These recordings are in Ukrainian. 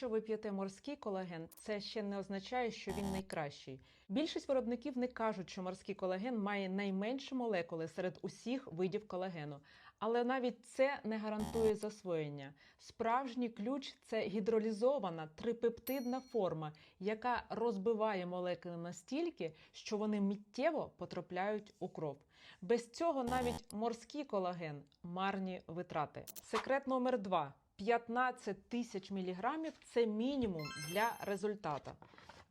Якщо ви п'єте морський колаген, це ще не означає, що він найкращий. Більшість виробників не кажуть, що морський колаген має найменші молекули серед усіх видів колагену, але навіть це не гарантує засвоєння. Справжній ключ це гідролізована трипептидна форма, яка розбиває молекули настільки, що вони миттєво потрапляють у кров. Без цього навіть морський колаген марні витрати. Секрет номер два. 15 тисяч міліграмів це мінімум для результата.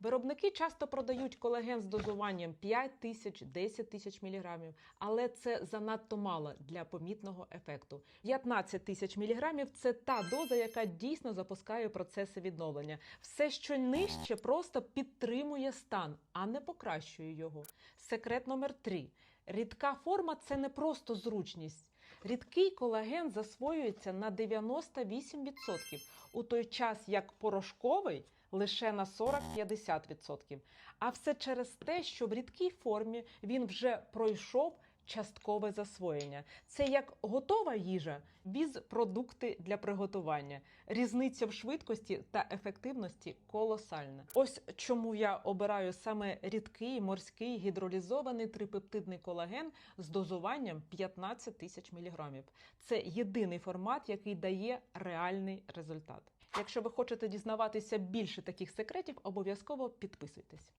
Виробники часто продають колаген з дозуванням 5 тисяч, 10 тисяч міліграмів, але це занадто мало для помітного ефекту. 15 тисяч міліграмів це та доза, яка дійсно запускає процеси відновлення. Все, що нижче, просто підтримує стан, а не покращує його. Секрет номер 3. Рідка форма це не просто зручність. Рідкий колаген засвоюється на 98%, у той час як порошковий лише на 40-50%. А все через те, що в рідкій формі він вже пройшов часткове засвоєння. Це як готова їжа без продукти для приготування. Різниця в швидкості та ефективності колосальна. Ось чому я обираю саме рідкий морський гідролізований трипептидний колаген з дозуванням 15 тисяч міліграмів. Це єдиний формат, який дає реальний результат. Якщо ви хочете дізнаватися більше таких секретів, обов'язково підписуйтесь.